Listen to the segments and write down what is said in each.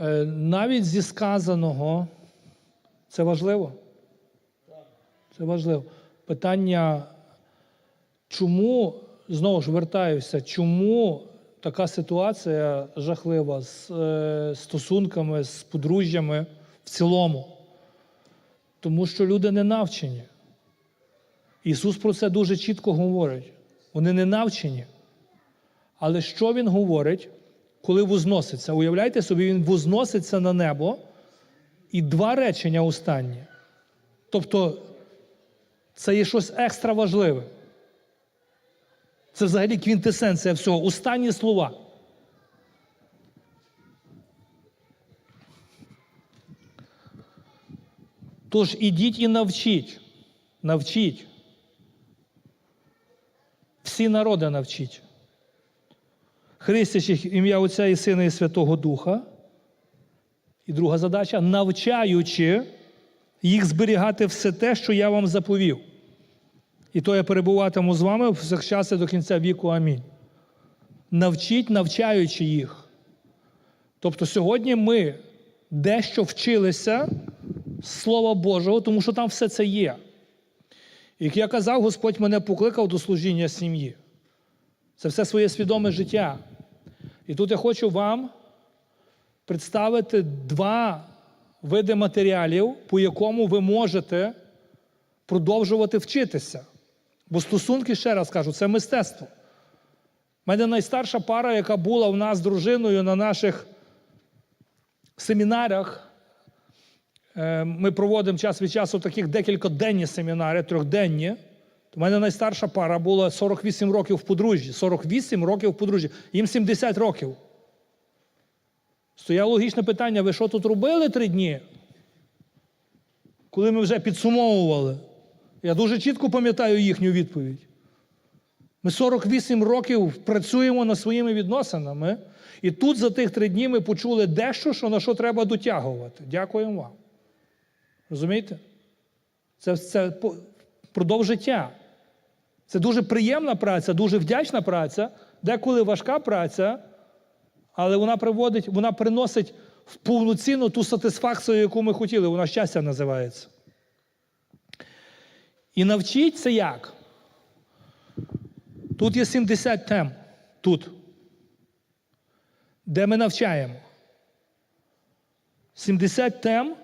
Е, Навіть зі сказаного це важливо. Це важливо. Питання, чому, знову ж вертаюся, чому така ситуація жахлива з е, стосунками, з подружжями в цілому? Тому що люди не навчені. Ісус про це дуже чітко говорить. Вони не навчені. Але що Він говорить, коли возноситься? Уявляєте собі, Він возноситься на небо і два речення останні. Тобто це є щось екстра важливе. Це взагалі квінтесенція всього. Останні слова. Тож ідіть і навчіть. Навчіть. Всі народи навчіть. Хрестячи ім'я Отця і Сина і Святого Духа. І друга задача навчаючи їх зберігати все те, що я вам заповів. І то я перебуватиму з вами всякчас і до кінця віку. Амінь. Навчіть, навчаючи їх. Тобто сьогодні ми дещо вчилися Слова Божого, тому що там все це є. Як я казав, Господь мене покликав до служіння сім'ї. Це все своє свідоме життя. І тут я хочу вам представити два види матеріалів, по якому ви можете продовжувати вчитися. Бо стосунки, ще раз кажу, це мистецтво. У мене найстарша пара, яка була в нас з дружиною на наших семінарах. Е, Ми проводимо час від часу таких декількоденні семінари, трьохденні. У мене найстарша пара була 48 років в подружжі. 48 років в подружжі. Їм 70 років. Стояло логічне питання: ви що тут робили три дні? Коли ми вже підсумовували. Я дуже чітко пам'ятаю їхню відповідь. Ми 48 років працюємо над своїми відносинами, і тут за тих три дні ми почули дещо, що на що треба дотягувати. Дякуємо вам. Розумієте? Це, це продовж життя. Це дуже приємна праця, дуже вдячна праця, деколи важка праця, але вона приводить, вона приносить в повноцінну ту сатисфакцію, яку ми хотіли. Вона щастя називається. І навчіть це як? Тут є 70 тем. Тут. Де ми навчаємо. 70 тем,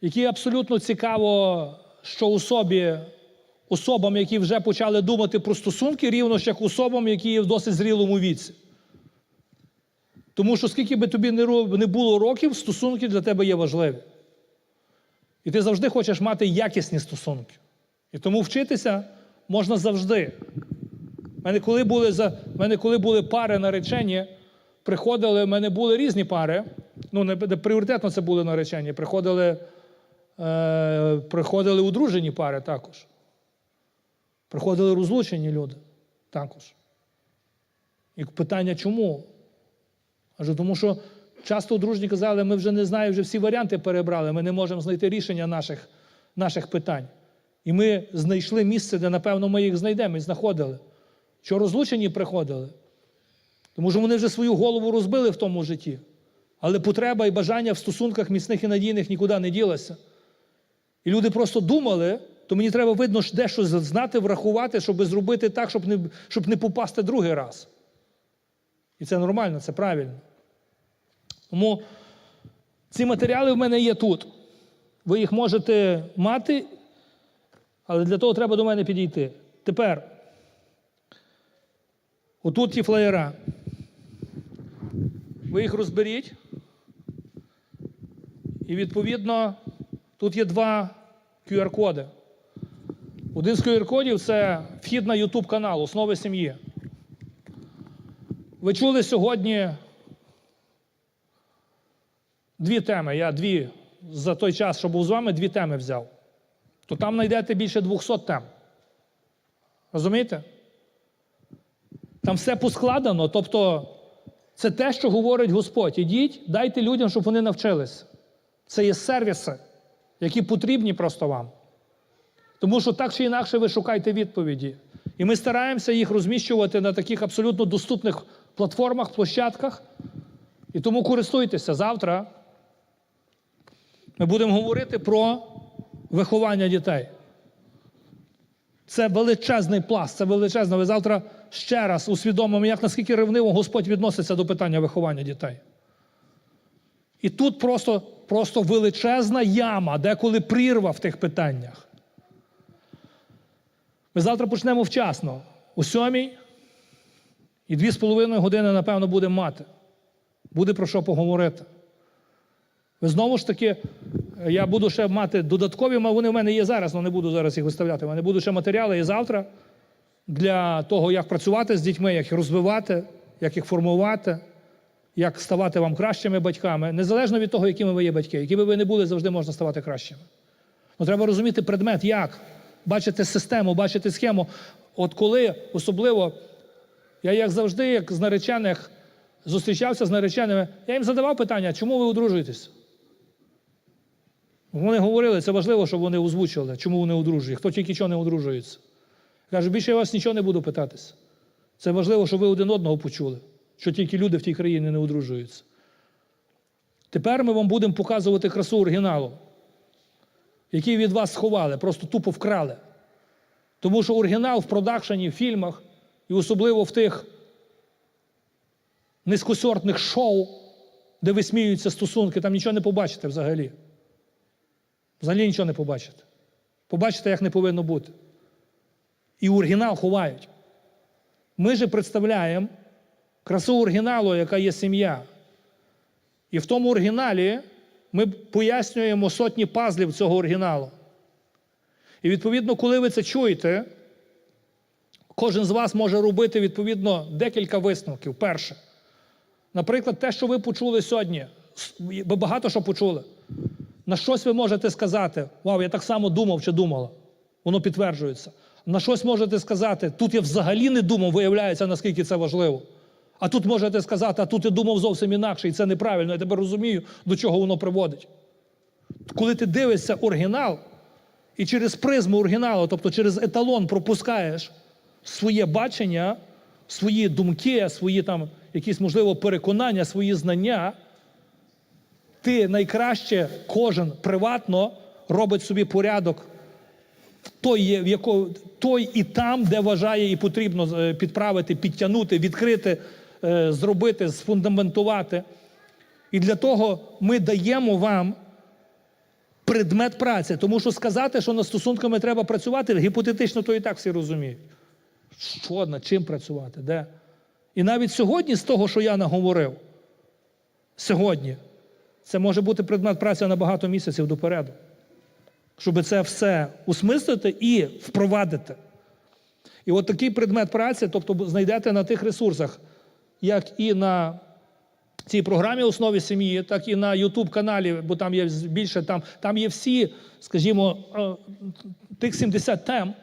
які абсолютно цікаво, що особі, особам, які вже почали думати про стосунки, рівно ж як особам, які є в досить зрілому віці. Тому що скільки би тобі не було років, стосунки для тебе є важливі. І ти завжди хочеш мати якісні стосунки. І тому вчитися можна завжди. У мене коли були за, мене коли були пари наречені, приходили, в мене були різні пари. Ну, не, пріоритетно це були наречені. Приходили, е, приходили одружені пари також. Приходили розлучені люди також. І питання чому? Адже тому що часто одружні казали, ми вже не знаємо, вже всі варіанти перебрали, ми не можемо знайти рішення наших, наших питань. І ми знайшли місце, де, напевно, ми їх знайдемо і знаходили. Що розлучені приходили? Тому що вони вже свою голову розбили в тому житті. Але потреба і бажання в стосунках міцних і надійних нікуди не ділося. І люди просто думали, то мені треба видно дещо знати, врахувати, щоб зробити так, щоб не, щоб не попасти другий раз. І це нормально, це правильно. Тому ці матеріали в мене є тут. Ви їх можете мати, але для того треба до мене підійти. Тепер, отут ті флеєра. Ви їх розберіть. І відповідно тут є два QR-коди. Один з QR-кодів це вхід на YouTube канал Основи сім'ї. Ви чули сьогодні дві теми. Я дві за той час, що був з вами, дві теми взяв. То там знайдете більше 200 тем. Розумієте? Там все поскладено. Тобто, це те, що говорить Господь. Ідіть, дайте людям, щоб вони навчилися. Це є сервіси, які потрібні просто вам. Тому що так чи інакше ви шукаєте відповіді. І ми стараємося їх розміщувати на таких абсолютно доступних платформах, площадках. І тому користуйтеся завтра. Ми будемо говорити про виховання дітей. Це величезний пласт, це величезно. Ви завтра ще раз усвідомимо, як наскільки ревниво Господь відноситься до питання виховання дітей. І тут просто, просто величезна яма, деколи прірва в тих питаннях. Ми завтра почнемо вчасно, у сьомій, і дві з половиною години, напевно, будемо мати. Буде про що поговорити. Ви знову ж таки, я буду ще мати додаткові, ма- вони в мене є зараз, але не буду зараз їх виставляти. У мене будуть ще матеріали і завтра для того, як працювати з дітьми, як їх розвивати, як їх формувати, як ставати вам кращими батьками. Незалежно від того, якими ви є батьки, якими ви не були, завжди можна ставати кращими. Ну, треба розуміти предмет, як, бачити систему, бачити схему. От коли особливо, я як завжди, як з наречених зустрічався з нареченими, я їм задавав питання, чому ви одружуєтесь? Вони говорили, це важливо, щоб вони озвучили, чому вони одружують, хто тільки чого не одружується. Я кажу, більше я вас нічого не буду питатися. Це важливо, щоб ви один одного почули, що тільки люди в тій країні не одружуються. Тепер ми вам будемо показувати красу оригіналу, який від вас сховали, просто тупо вкрали. Тому що оригінал в продакшені, в фільмах, і особливо в тих низькосортних шоу, де висміюються стосунки, там нічого не побачите взагалі. Взагалі нічого не побачите. Побачите, як не повинно бути. І оригінал ховають. Ми же представляємо красу оригіналу, яка є сім'я. І в тому оригіналі ми пояснюємо сотні пазлів цього оригіналу. І відповідно, коли ви це чуєте, кожен з вас може робити відповідно декілька висновків. Перше, наприклад, те, що ви почули сьогодні, ви багато що почули. На щось ви можете сказати: Вау, я так само думав чи думала. Воно підтверджується. На щось можете сказати, тут я взагалі не думав, виявляється, наскільки це важливо. А тут можете сказати, а тут я думав зовсім інакше, і це неправильно. Я тепер розумію, до чого воно приводить. Коли ти дивишся оригінал, і через призму оригіналу, тобто через еталон пропускаєш своє бачення, свої думки, свої там якісь, можливо, переконання, свої знання, ти найкраще кожен приватно робить собі порядок той, в яко, той і там, де вважає і потрібно е, підправити, підтягнути, відкрити, зробити, сфундаментувати. І для того ми даємо вам предмет праці. Тому що сказати, що над стосунками треба працювати, гіпотетично то і так всі розуміють. Що, над чим працювати? Де? І навіть сьогодні, з того, що я наговорив, сьогодні, це може бути предмет праці на багато місяців допереду. Щоб це все усмислити і впровадити. І от такий предмет праці, тобто знайдете на тих ресурсах, як і на цій програмі основі сім'ї, так і на youtube каналі, бо там є більше, там, там є всі, скажімо, е, тих 70 тем.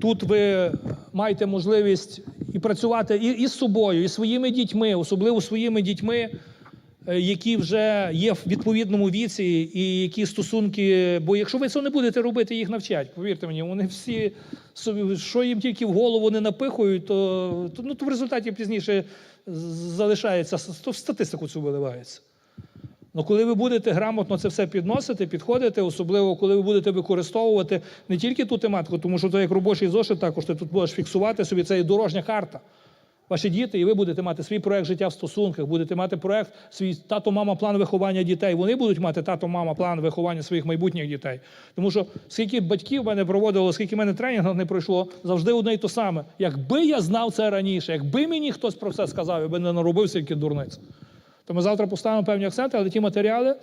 Тут ви маєте можливість і працювати і, і з собою, і своїми дітьми, особливо своїми дітьми, які вже є в відповідному віці, і які стосунки. Бо якщо ви це не будете робити, їх навчать. Повірте мені, вони всі собі, що їм тільки в голову не напихують, то, то, ну, то в результаті пізніше залишається, то в статистику цю виливається. Ну, коли ви будете грамотно це все підносити, підходити, особливо коли ви будете використовувати не тільки ту тематику, тому що це як робочий зошит, також ти тут можеш фіксувати собі це і дорожня карта. Ваші діти, і ви будете мати свій проект життя в стосунках, будете мати проект свій тато, мама, план виховання дітей. Вони будуть мати тато, мама, план виховання своїх майбутніх дітей. Тому що скільки батьків мене проводило, скільки в мене тренінгів не пройшло, завжди одне й то саме. Якби я знав це раніше, якби мені хтось про це сказав, я би не наробив стільки дурниць. То ми завтра поставимо певні акценти, але ті матеріали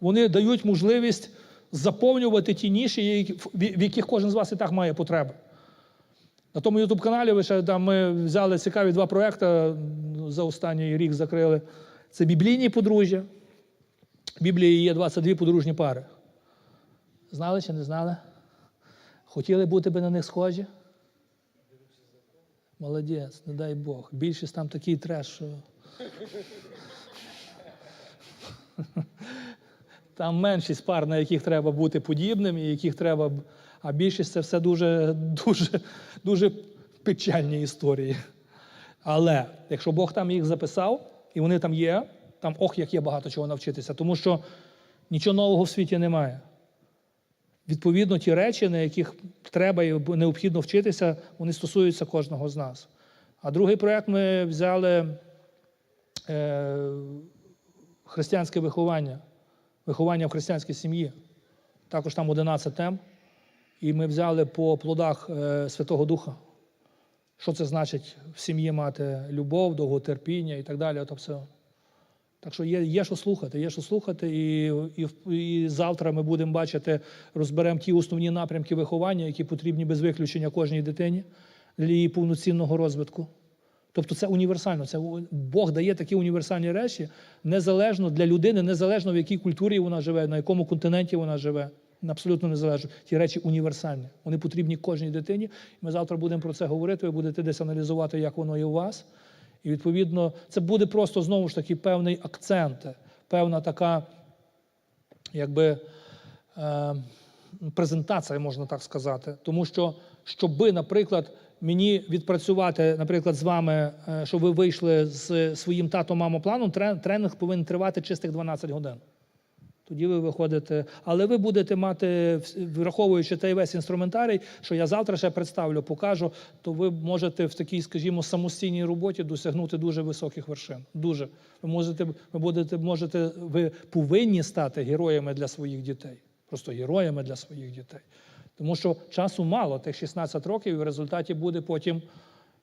вони дають можливість заповнювати ті ніші, в яких кожен з вас і так має потреби. На тому youtube каналі ви ще там ми взяли цікаві два проекти за останній рік закрили. Це біблійні подружжя. В Біблії є 22 подружні пари. Знали чи не знали? Хотіли бути би на них схожі? Молодець, не дай Бог. Більшість там такий треш, що. Там меншість пар, на яких треба бути подібним, і яких треба. А більшість це все дуже, дуже, дуже печальні історії. Але якщо Бог там їх записав, і вони там є. Там ох, як є багато чого навчитися, тому що нічого нового в світі немає. Відповідно, ті речі, на яких треба і необхідно вчитися, вони стосуються кожного з нас. А другий проєкт ми взяли е, християнське виховання, виховання в християнській сім'ї. Також там 11 тем. І ми взяли по плодах е, Святого Духа. Що це значить в сім'ї мати любов, довготерпіння і так далі. Ото все. Так що є, є що слухати, є що слухати, і, і, і завтра ми будемо бачити, розберемо ті основні напрямки виховання, які потрібні без виключення кожній дитині для її повноцінного розвитку. Тобто це універсально. Це Бог дає такі універсальні речі незалежно для людини, незалежно в якій культурі вона живе, на якому континенті вона живе. Абсолютно незалежно. Ті речі універсальні. Вони потрібні кожній дитині. Ми завтра будемо про це говорити. Ви будете десь аналізувати, як воно є у вас. І відповідно, це буде просто знову ж таки певний акцент, певна така, якби е, презентація, можна так сказати. Тому що, щоби, наприклад, мені відпрацювати, наприклад, з вами, е, щоб ви вийшли з своїм тато-мамо планом, тренінг повинен тривати чистих 12 годин. Тоді ви виходите, але ви будете мати, враховуючи той весь інструментарій, що я завтра ще представлю, покажу, то ви можете в такій, скажімо, самостійній роботі досягнути дуже високих вершин. Дуже. Ви можете, ви будете, можете, ви повинні стати героями для своїх дітей. Просто героями для своїх дітей. Тому що часу мало, тих 16 років, і в результаті буде потім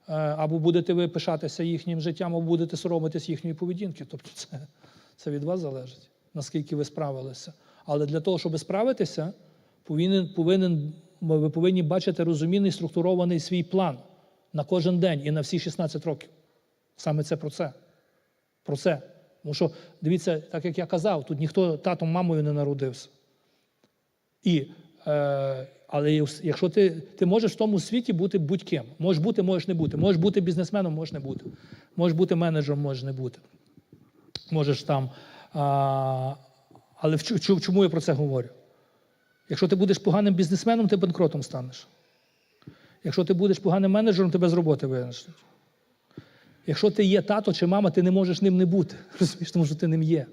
е, або будете ви пишатися їхнім життям, або будете соромитись їхньої поведінки. Тобто це, це від вас залежить, наскільки ви справилися. Але для того, щоб справитися, повинен, повинен, ви повинні бачити розумінний, структурований свій план на кожен день і на всі 16 років. Саме це про це. Про це. Тому що, дивіться, так як я казав, тут ніхто татом, мамою не народився. І, е, але якщо ти, ти можеш в тому світі бути будь-ким. Можеш бути, можеш не бути. Можеш бути бізнесменом, можеш не бути. Можеш бути менеджером, можеш не бути. Можеш там. А, але чому я про це говорю? Якщо ти будеш поганим бізнесменом, ти банкротом станеш. Якщо ти будеш поганим менеджером, тебе з роботи винесуть. Якщо ти є тато чи мама, ти не можеш ним не бути. Розумієш, тому що ти ним є.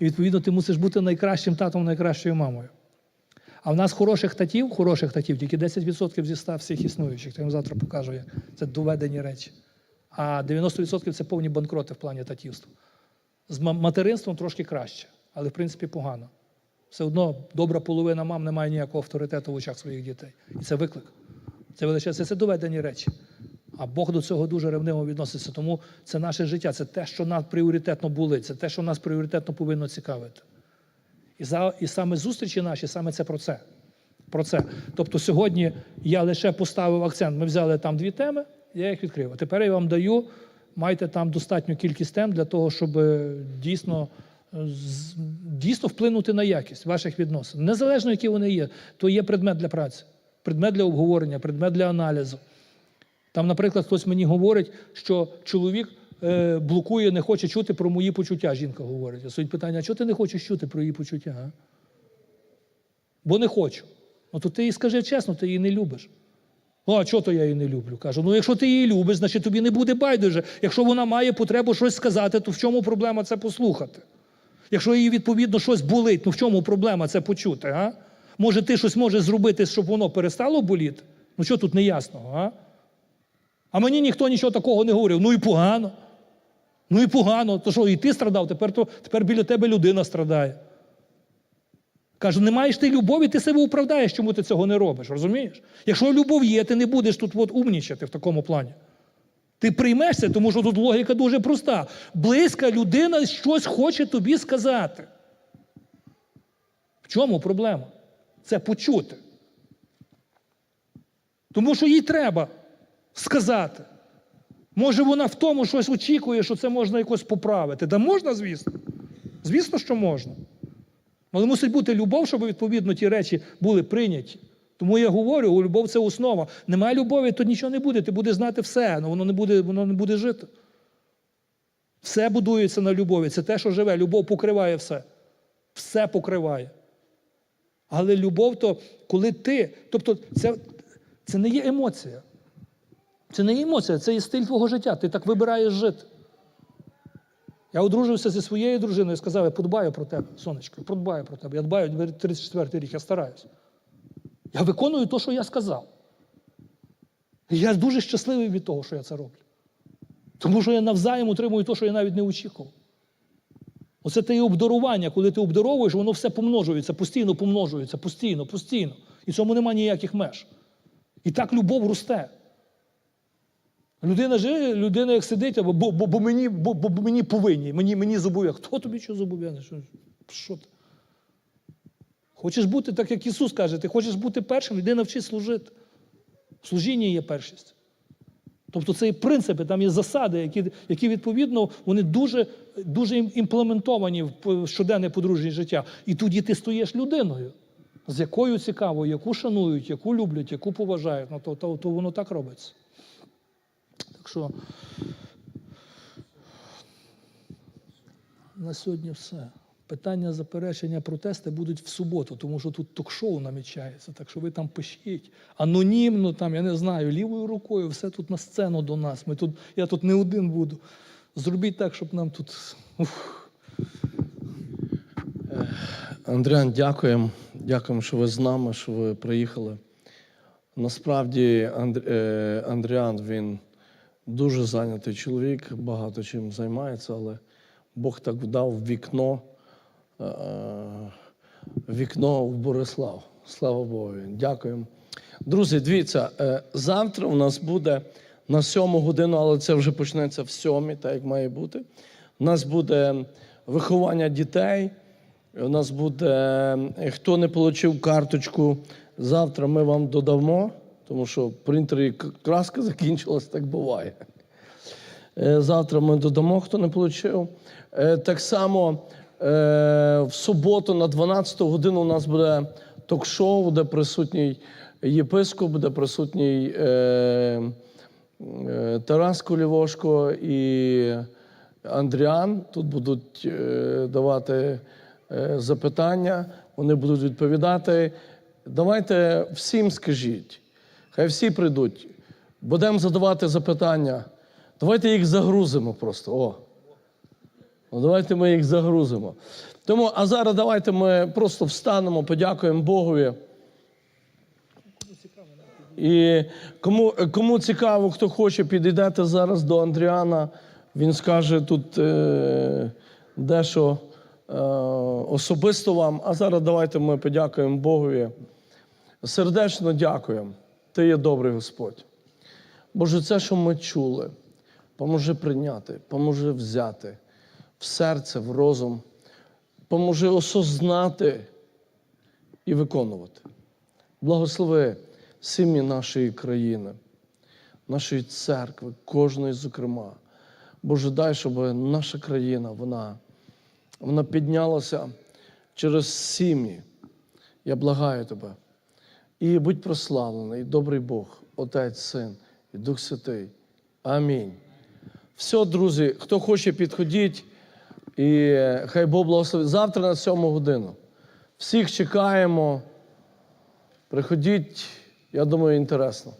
І відповідно ти мусиш бути найкращим татом, найкращою мамою. А в нас хороших татів, хороших татів, тільки 10% зі 100 всіх існуючих. Я вам завтра покажу. як. Це доведені речі. А 90% це повні банкроти в плані татівства. З материнством трошки краще, але в принципі погано. Все одно добра половина мам не має ніякого авторитету в очах своїх дітей. І це виклик. Це величезне, це доведені речі. А Бог до цього дуже ревниво відноситься. Тому це наше життя, це те, що нас пріоритетно були, це те, що нас пріоритетно повинно цікавити. І, за, і саме зустрічі наші, саме це про це. Про це. Тобто сьогодні я лише поставив акцент. Ми взяли там дві теми, я їх відкрив. А тепер я вам даю, майте там достатню кількість тем для того, щоб е, дійсно, е, дійсно вплинути на якість ваших відносин. Незалежно, які вони є, то є предмет для праці, предмет для обговорення, предмет для аналізу. Там, наприклад, хтось мені говорить, що чоловік е, блокує, не хоче чути про мої почуття. Жінка говорить. Стоїть питання: а чого ти не хочеш чути про її почуття? А? Бо не хочу. Ну то ти їй скажи чесно, ти її не любиш. Ну, а чого то я її не люблю? Кажу, ну якщо ти її любиш, значить тобі не буде байдуже. Якщо вона має потребу щось сказати, то в чому проблема це послухати? Якщо їй відповідно щось болить, ну в чому проблема це почути? А? Може, ти щось можеш зробити, щоб воно перестало боліти? Ну що тут неясного? А? А мені ніхто нічого такого не говорив. Ну і погано. Ну і погано. То що, і ти страдав, тепер, то, тепер біля тебе людина страдає. Кажу, не маєш ти любові, ти себе оправдаєш, чому ти цього не робиш, розумієш? Якщо любов є, ти не будеш тут от умнічати в такому плані. Ти приймеш це, тому що тут логіка дуже проста. Близька людина щось хоче тобі сказати. В чому проблема? Це почути. Тому що їй треба сказати. Може, вона в тому щось очікує, що це можна якось поправити. Да можна, звісно. Звісно, що можна. Але мусить бути любов, щоб відповідно ті речі були прийняті. Тому я говорю, любов це основа. Немає любові, то нічого не буде. Ти будеш знати все, але воно не буде, воно не буде жити. Все будується на любові. Це те, що живе. Любов покриває все. Все покриває. Але любов то, коли ти. Тобто, це, це не є емоція. Це не є емоція, це є стиль твого життя. Ти так вибираєш жити. Я одружився зі своєю дружиною і сказав, я подбаю про тебе, сонечко, подбаю про тебе. Я дбаю 34-й рік, я стараюся. Я виконую те, що я сказав. Я дуже щасливий від того, що я це роблю. Тому що я навзаєм отримую те, що я навіть не очікував. Оце те і обдарування, коли ти обдаровуєш, воно все помножується, постійно помножується, постійно, постійно. І цьому нема ніяких меж. І так любов росте. Людина живе, людина як сидить, або бо, бо, бо, мені, бо, бо, мені повинні, мені, мені зобов'язані. Хто тобі що зобов'язаний? Що, що ти? Хочеш бути так, як Ісус каже, ти хочеш бути першим, іди навчись служити. Служіння є першість. Тобто це є принципи, там є засади, які, які відповідно, вони дуже, дуже імплементовані в щоденне подружнє життя. І тоді ти стоїш людиною, з якою цікаво, яку шанують, яку люблять, яку поважають. Ну, то, то, то воно так робиться. Так що на сьогодні все. Питання, заперечення, протести будуть в суботу, тому що тут ток-шоу намічається. Так що ви там пишіть анонімно, там, я не знаю, лівою рукою, все тут на сцену до нас. Ми тут, я тут не один буду. Зробіть так, щоб нам тут. Уф. Андріан, дякуємо. Дякуємо, що ви з нами, що ви приїхали. Насправді, Андр... е, Андріан він дуже зайнятий чоловік, багато чим займається, але Бог так дав вікно, е, вікно в Борислав. Слава Богу. Дякуємо. Друзі, дивіться, е, завтра у нас буде на сьому годину, але це вже почнеться в сьомій, так як має бути. У нас буде виховання дітей. У нас буде, е, хто не отримав карточку, завтра ми вам додамо, тому що к- краска закінчилась, так буває. Е, Завтра ми додамо, хто не отримав. Так само е, в суботу на 12 годину у нас буде ток-шоу, буде присутній єпископ, буде присутній е, е, Тарас Колівошко і Андріан. Тут будуть е, давати е, запитання, вони будуть відповідати. Давайте всім скажіть, хай всі прийдуть. Будемо задавати запитання. Давайте їх загрузимо просто. О. Ну, давайте ми їх загрузимо. Тому, а зараз давайте ми просто встанемо, подякуємо Богові. І кому, кому цікаво, хто хоче, підійдете зараз до Андріана. Він скаже тут е, дещо е, особисто вам. А зараз давайте ми подякуємо Богові. Сердечно дякуємо. Ти є добрий Господь. Боже, це, що ми чули, поможи прийняти, поможи взяти в серце, в розум, поможи осознати і виконувати. Благослови сім'ї нашої країни, нашої церкви, кожної, зокрема. Боже, дай, щоб наша країна, вона, вона піднялася через сім'ї. Я благаю тебе. І будь прославлений, добрий Бог, Отець, Син і Дух Святий. Амінь. Все, друзі, хто хоче, підходіть. І хай Бог благословить. Завтра на 7 годину. Всіх чекаємо. Приходіть, я думаю, інтересно.